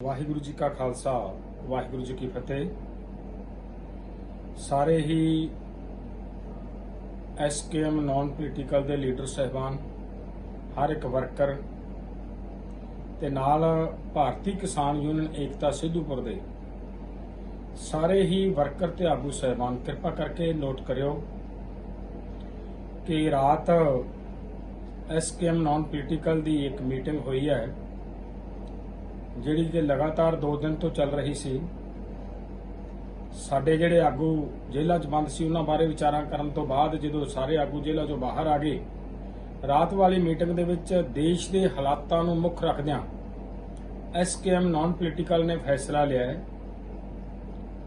ਵਾਹਿਗੁਰੂ ਜੀ ਕਾ ਖਾਲਸਾ, ਵਾਹਿਗੁਰੂ ਜੀ ਕੀ ਫਤਿਹ। ਸਾਰੇ ਹੀ ਐਸਕੇਐਮ ਨਾਨ ਪੋਲੀਟੀਕਲ ਦੇ ਲੀਡਰ ਸਹਿਬਾਨ, ਹਰ ਇੱਕ ਵਰਕਰ ਤੇ ਨਾਲ ਭਾਰਤੀ ਕਿਸਾਨ ਯੂਨੀਅਨ ਏਕਤਾ ਸਿੱਧੂਪੁਰ ਦੇ ਸਾਰੇ ਹੀ ਵਰਕਰ ਤੇ ਆਗੂ ਸਹਿਬਾਨ, ਕਿਰਪਾ ਕਰਕੇ ਨੋਟ ਕਰਿਓ ਕਿ ਰਾਤ ਐਸਕੇਐਮ ਨਾਨ ਪੋਲੀਟੀਕਲ ਦੀ ਇੱਕ ਮੀਟਿੰਗ ਹੋਈ ਹੈ। ਜਿਹੜੀ ਕਿ ਲਗਾਤਾਰ 2 ਦਿਨ ਤੋਂ ਚੱਲ ਰਹੀ ਸੀ, ਸਾਡੇ ਜਿਹੜੇ ਆਗੂ ਜੇਲ੍ਹਾਂ 'ਚ ਬੰਦ ਸੀ, ਉਹਨਾਂ ਬਾਰੇ ਵਿਚਾਰਾਂ ਕਰਨ ਤੋਂ ਬਾਅਦ ਜਦੋਂ ਸਾਰੇ ਆਗੂ ਜੇਲ੍ਹਾਂ 'ਚੋਂ ਬਾਹਰ ਆ ਗਏ, ਰਾਤ ਵਾਲੀ ਮੀਟਿੰਗ ਦੇ ਵਿੱਚ ਦੇਸ਼ ਦੇ ਹਾਲਾਤਾਂ ਨੂੰ ਮੁੱਖ ਰੱਖਦਿਆਂ ਐਸਕੇਐਮ ਨਾਨ ਪੋਲੀਟੀਕਲ ਨੇ ਫੈਸਲਾ ਲਿਆ ਹੈ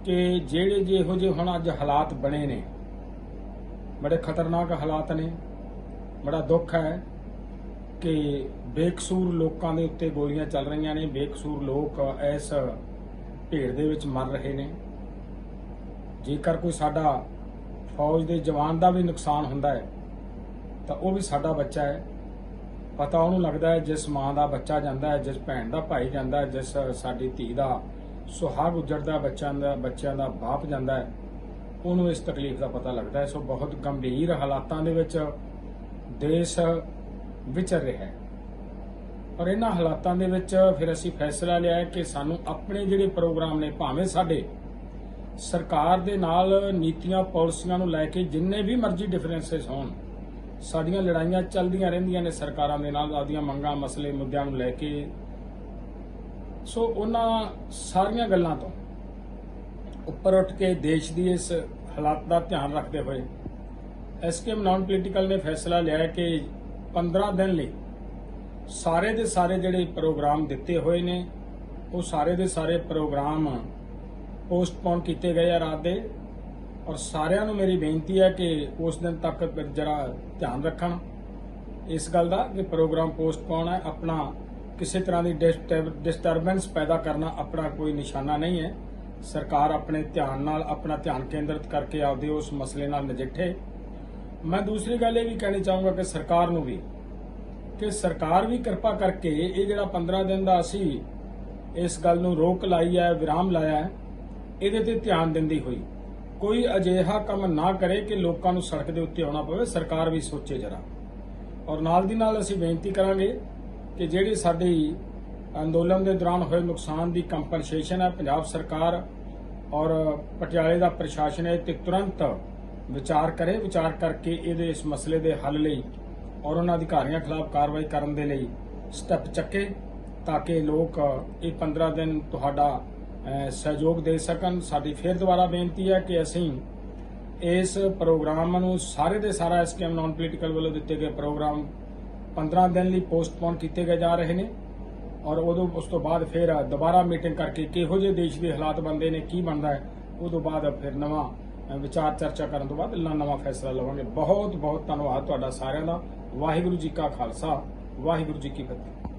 ਕਿ ਜਿਹੜੇ ਜਿਹੋ ਜਿਹੇ ਹੁਣ ਅੱਜ ਹਾਲਾਤ ਬਣੇ ਨੇ, ਬੜੇ ਖਤਰਨਾਕ ਹਾਲਾਤ ਨੇ, ਬੜਾ ਦੁੱਖ ਹੈ ਕਿ ਬੇਕਸੂਰ ਲੋਕਾਂ ਦੇ ਉੱਤੇ ਗੋਲੀਆਂ ਚੱਲ ਰਹੀਆਂ ਨੇ, ਬੇਕਸੂਰ ਲੋਕ ਇਸ ਭੇੜ ਦੇ ਵਿੱਚ ਮਰ ਰਹੇ ਨੇ। ਜੇਕਰ ਕੋਈ ਸਾਡਾ ਫੌਜ ਦੇ ਜਵਾਨ ਦਾ ਵੀ ਨੁਕਸਾਨ ਹੁੰਦਾ ਹੈ, ਤਾਂ ਉਹ ਵੀ ਸਾਡਾ ਬੱਚਾ ਹੈ। ਪਤਾ ਉਹਨੂੰ ਲੱਗਦਾ ਹੈ ਜਿਸ ਮਾਂ ਦਾ ਬੱਚਾ ਜਾਂਦਾ ਹੈ, ਜਿਸ ਭੈਣ ਦਾ ਭਾਈ ਜਾਂਦਾ ਹੈ, ਜਿਸ ਸਾਡੀ ਧੀ ਦਾ ਸੁਹਾਗ ਉਜੜਦਾ ਬੱਚਿਆਂ ਦਾ ਬੱਚਿਆਂ ਦਾ ਬਾਪ ਜਾਂਦਾ ਹੈ, ਉਹਨੂੰ ਇਸ ਤਕਲੀਫ ਦਾ ਪਤਾ ਲੱਗਦਾ ਹੈ। ਸੋ ਬਹੁਤ ਗੰਭੀਰ ਹਾਲਾਤਾਂ ਦੇ ਵਿੱਚ ਦੇਸ਼ ਵਿਚਰ ਰਿਹਾ ਹੈ। ਔਰ ਇਹਨਾਂ ਹਾਲਾਤਾਂ ਦੇ ਵਿੱਚ ਫਿਰ ਅਸੀਂ ਫੈਸਲਾ ਲਿਆ ਕਿ ਸਾਨੂੰ ਆਪਣੇ ਜਿਹੜੇ ਪ੍ਰੋਗਰਾਮ ਨੇ, ਭਾਵੇਂ ਸਾਡੇ, ਸਰਕਾਰ ਦੇ ਨਾਲ ਨੀਤੀਆਂ, ਪਾਲਿਸੀਆਂ ਨੂੰ ਲੈ ਕੇ ਜਿੰਨੇ ਵੀ ਮਰਜ਼ੀ ਡਿਫਰੈਂਸਸ ਹੋਣ, ਸਾਡੀਆਂ ਲੜਾਈਆਂ ਚੱਲਦੀਆਂ ਰਹਿੰਦੀਆਂ ਨੇ ਸਰਕਾਰਾਂ ਦੇ ਨਾਲ, ਆਪਦੀਆਂ ਮੰਗਾਂ, ਮਸਲੇ, ਮੁੱਦਿਆਂ ਨੂੰ ਲੈ ਕੇ। ਸੋ ਉਹਨਾਂ ਸਾਰੀਆਂ ਗੱਲਾਂ ਤੋਂ ਉੱਪਰ ਉੱਠ ਕੇ ਦੇਸ਼ ਦੀ ਇਸ ਹਾਲਾਤ ਦਾ ਧਿਆਨ ਰੱਖਦੇ ਹੋਏ ਐਸਕੇਐਮ ਨਾਨ ਪੋਲੀਟੀਕਲ ਨੇ ਫੈਸਲਾ ਲਿਆ ਕਿ 15 ਦਿਨ ਲਈ ਸਾਰੇ ਦੇ ਸਾਰੇ ਜਿਹੜੇ ਪ੍ਰੋਗਰਾਮ ਦਿੱਤੇ ਹੋਏ ਨੇ, ਉਹ ਸਾਰੇ ਦੇ ਸਾਰੇ ਪ੍ਰੋਗਰਾਮ ਪੋਸਟਪੋਨ ਕੀਤੇ ਗਏ ਆ ਰਾਤ ਦੇ। ਔਰ ਸਾਰਿਆਂ ਨੂੰ ਮੇਰੀ ਬੇਨਤੀ ਹੈ ਕਿ ਉਸ ਦਿਨ ਤੱਕ ਜਰਾ ਧਿਆਨ ਰੱਖਣ ਇਸ ਗੱਲ ਦਾ ਕਿ ਪ੍ਰੋਗਰਾਮ ਪੋਸਟਪੋਨ ਹੈ। ਆਪਣਾ ਕਿਸੇ ਤਰ੍ਹਾਂ ਦੀ ਡਿਸਟਰਬੈਂਸ ਪੈਦਾ ਕਰਨਾ ਆਪਣਾ ਕੋਈ ਨਿਸ਼ਾਨਾ ਨਹੀਂ ਹੈ। ਸਰਕਾਰ ਆਪਣੇ ਧਿਆਨ ਨਾਲ, ਆਪਣਾ ਧਿਆਨ ਕੇਂਦਰਿਤ ਕਰਕੇ ਆਪਦੇ ਉਸ ਮਸਲੇ ਨਾਲ ਨਜਿੱਠੇ। ਮੈਂ ਦੂਸਰੀ ਗੱਲ ਇਹ ਵੀ ਕਹਿਣੀ ਚਾਹੂੰਗਾ ਕਿ ਸਰਕਾਰ ਨੂੰ ਵੀ, ਕਿ ਸਰਕਾਰ ਵੀ ਕਿਰਪਾ ਕਰਕੇ ਇਹ ਜਿਹੜਾ 15 ਦਿਨ ਦਾ ਅਸੀਂ ਇਸ ਗੱਲ ਨੂੰ ਰੋਕ ਲਾਈ ਹੈ, ਵਿਰਾਮ ਲਾਇਆ ਹੈ, ਇਹਦੇ ਤੇ ਧਿਆਨ ਦਿੰਦੀ ਹੋਈ। ਕੋਈ ਅਜਿਹਾ ਕੰਮ ਨਾ ਕਰੇ ਕਿ ਲੋਕਾਂ ਨੂੰ ਸੜਕ ਦੇ ਉੱਤੇ ਆਉਣਾ ਪਵੇ, ਸਰਕਾਰ ਵੀ ਸੋਚੇ ਜਰਾ। ਔਰ ਨਾਲ ਦੀ ਨਾਲ ਅਸੀਂ ਬੇਨਤੀ ਕਰਾਂਗੇ ਕਿ ਜਿਹੜੀ ਸਾਡੀ ਅੰਦੋਲਨ ਦੇ ਦੌਰਾਨ ਹੋਏ ਨੁਕਸਾਨ ਦੀ ਕੰਪਨਸੇਸ਼ਨ ਹੈ, ਪੰਜਾਬ ਸਰਕਾਰ ਔਰ ਪਟਿਆਲੇ ਦਾ ਪ੍ਰਸ਼ਾਸਨ ਹੈ ਤੇ ਤੁਰੰਤ ਵਿਚਾਰ ਕਰੇ, ਵਿਚਾਰ ਕਰਕੇ ਇਹਦੇ ਇਸ ਮਸਲੇ ਦੇ ਹੱਲ ਲਈ ਔਰ ਉਹਨਾਂ ਅਧਿਕਾਰੀਆਂ ਖਿਲਾਫ ਕਾਰਵਾਈ ਕਰਨ ਦੇ ਲਈ ਸਟੈਪ ਚੱਕੇ ਤਾਂ ਕਿ ਲੋਕ ਇਹ 15 ਦਿਨ ਤੁਹਾਡਾ ਸਹਿਯੋਗ ਦੇ ਸਕਣ। ਸਾਡੀ ਫਿਰ ਦੁਬਾਰਾ ਬੇਨਤੀ ਹੈ ਕਿ ਅਸੀਂ ਇਸ ਪ੍ਰੋਗਰਾਮ ਨੂੰ ਸਾਰੇ ਦੇ ਸਾਰਾ ਐਸਕੇਐਮ ਨਾਨ ਪੋਲੀਟੀਕਲ ਵੱਲੋਂ ਦਿੱਤੇ ਗਏ ਪ੍ਰੋਗਰਾਮ 15 ਦਿਨ ਲਈ ਪੋਸਟਪੋਨ ਕੀਤੇ ਗਏ ਜਾ ਰਹੇ ਨੇ ਔਰ ਉਦੋਂ ਉਸ ਤੋਂ ਬਾਅਦ ਫਿਰ ਦੁਬਾਰਾ ਮੀਟਿੰਗ ਕਰਕੇ ਕਿਹੋ ਜਿਹੇ ਦੇਸ਼ ਦੇ ਹਾਲਾਤ ਬਣਦੇ ਨੇ, ਕੀ ਬਣਦਾ ਹੈ ਉਦੋਂ ਬਾਅਦ ਫਿਰ ਨਵਾਂ ਵਿਚਾਰ ਚਰਚਾ ਕਰਨ ਤੋਂ ਬਾਅਦ ਲ- ਨਵਾਂ ਫੈਸਲਾ ਲਵਾਂਗੇ। ਬਹੁਤ ਬਹੁਤ ਧੰਨਵਾਦ ਤੁਹਾਡਾ ਸਾਰਿਆਂ ਦਾ। ਵਾਹਿਗੁਰੂ ਜੀ ਕਾ ਖਾਲਸਾ, ਵਾਹਿਗੁਰੂ ਜੀ ਕੀ ਫਤਿਹ।